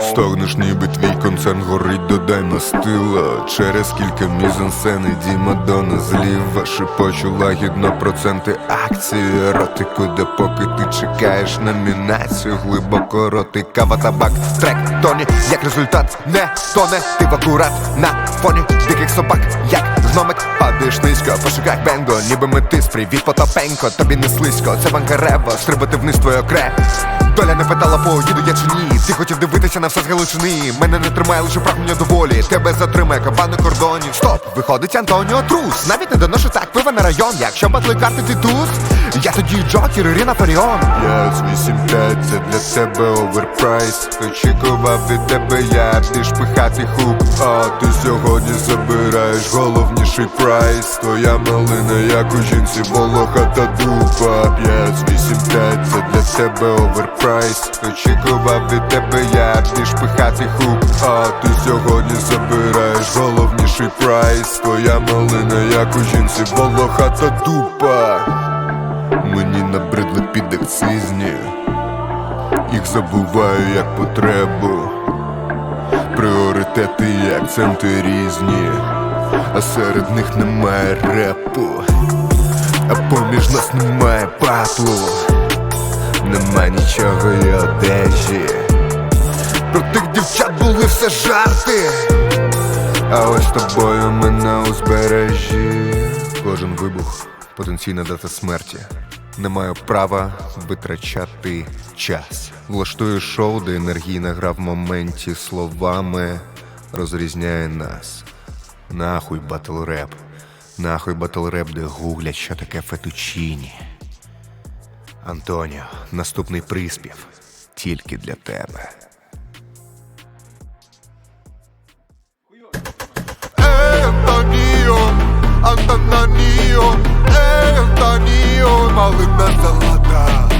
Стогнеш, ніби твій концерн горить, додай мастила Через кілька мізансцени Діма Дона зліва Шепочу лагідно проценти акції. Еротику, де поки ти чекаєш номінацію Глибоко роти, кава, табак, трек, тоні Як результат не тоне. Ти в акурат на фоні диких собак гномик, падаєш низько по шуках бенго Ніби метис, привіт потопенько Тобі не слизько, це банкарево Стрибати вниз твоє окре. Доля не питала, поїду я чи ні. Ти хотів дивитися на все з Галичини. Мене не тримає лише прагнення доволі Тебе затримає кабани кордонів. Стоп, виходить Антоніо Трус. Навіть не доношу так пива на район. Якщо батли карти ти туз. Я тоді Джокер, Ірина Фаріон. Я з 8-5, це для тебе оверпрайс. Очікував від тебе я більш пихатий хук. А ти сьогодні забираєш головніший прайс Твоя малина, як у жінці, волоха та дупа. 5 8-5, це для тебе оверпрайс. Очікував від тебе я більш пихатий хук. А ти сьогодні забираєш головніший прайс. Твоя малина, як у жінці, волоха та дупа. Мені набридли підакцизні. Їх забуваю як потребу. Пріоритети і акценти різні, а серед них немає репу, а поміж нас немає батлу, нема нічого і одежі. Про тих дівчат були все жарти, а ось тобою ми на узбережжі. Кожен вибух потенційна дата смерті. Не маю права витрачати час. Влаштую шоу, де енергійна гра в моменті словами розрізняє нас. Нахуй батл реп. Нахуй батл реп, де гуглять, що таке фетучіні. Антоніо, наступний приспів тільки для тебе. Антоніо, Антоніо, Антоніо, малина. Антоніо.